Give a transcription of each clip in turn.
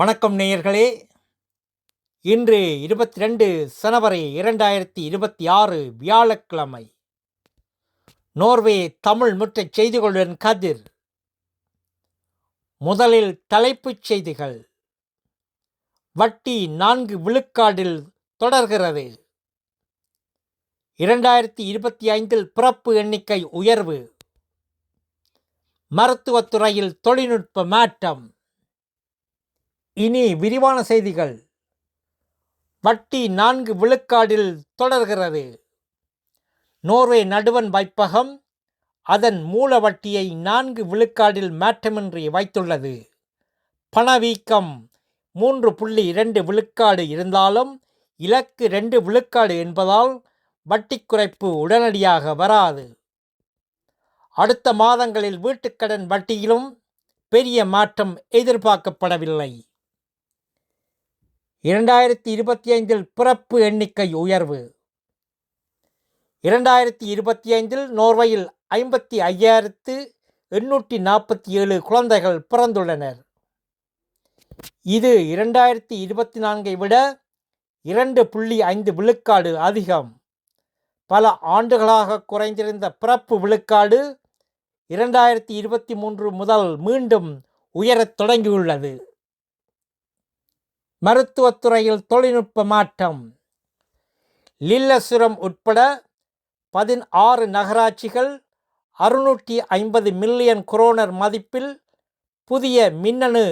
வணக்கம் நேயர்களே. இன்று இருபத்தி ரெண்டு சனவரி இரண்டாயிரத்தி இருபத்தி ஆறு வியாழக்கிழமை. நோர்வே தமிழ் முற்றைச் செய்திகளுடன் கதிர். முதலில் தலைப்புச் செய்திகள். வட்டி நான்கு விழுக்காடில் தொடர்கிறது. இரண்டாயிரத்தி இருபத்தி ஐந்தில் பிறப்பு எண்ணிக்கை உயர்வு. மருத்துவத்துறையில் தொழில்நுட்ப மாற்றம். இனி விரிவான செய்திகள். வட்டி நான்கு விழுக்காடில் தொடர்கிறது. நோர்வே நடுவன் வைப்பகம் அதன் மூல வட்டியை நான்கு விழுக்காடில் மாற்றமின்றி வைத்துள்ளது. பணவீக்கம் மூன்று புள்ளி இரண்டு விழுக்காடு இருந்தாலும் இலக்கு ரெண்டு விழுக்காடு என்பதால் வட்டி குறைப்பு உடனடியாக வராது. அடுத்த மாதங்களில் வீட்டுக்கடன் வட்டியிலும் பெரிய மாற்றம் எதிர்பார்க்கப்படவில்லை. இரண்டாயிரத்தி இருபத்தி ஐந்தில் பிறப்பு எண்ணிக்கை உயர்வு. இரண்டாயிரத்தி இருபத்தி ஐந்தில் நோர்வையில் ஐம்பத்தி ஐயாயிரத்து எண்ணூற்றி நாற்பத்தி ஏழு குழந்தைகள் பிறந்துள்ளனர். இது இரண்டாயிரத்தி இருபத்தி நான்கை விட இரண்டு புள்ளி ஐந்து விழுக்காடு அதிகம். பல ஆண்டுகளாக குறைந்திருந்த பிறப்பு விழுக்காடு இரண்டாயிரத்தி இருபத்தி மூன்று முதல் மீண்டும் உயரத் தொடங்கியுள்ளது. மருத்துவத்துறையில் தொழில்நுட்ப மாற்றம். லில்லசுரம் உட்பட பதினாறு நகராட்சிகள் அறுநூற்றி ஐம்பது மில்லியன் குரோனர் மதிப்பில் புதிய மின்னணு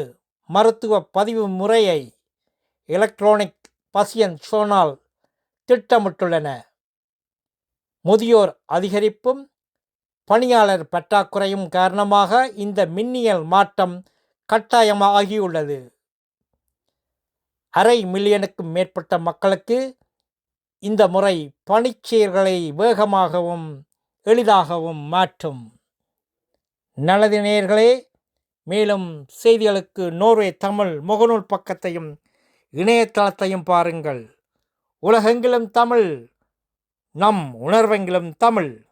மருத்துவ பதிவு முறையை எலக்ட்ரானிக் பசியன் சோனால் திட்டமிட்டுள்ளன. முதியோர் அதிகரிப்பும் பணியாளர் பற்றாக்குறையும் காரணமாக இந்த மின்னியல் மாற்றம் கட்டாயமாகியுள்ளது. அரை மில்லியனுக்கும் மேற்பட்ட மக்களுக்கு இந்த முறை பணிச்செயல்களை வேகமாகவும் எளிதாகவும் மாற்றும். நல்லது நேயர்களே மேலும் செய்திகளுக்கு நோர்வே தமிழ் முகநூல் பக்கத்தையும் இணையதளத்தையும் பாருங்கள். உலகெங்கிலும் தமிழ் நம் உணர்வெங்கிலும் தமிழ்.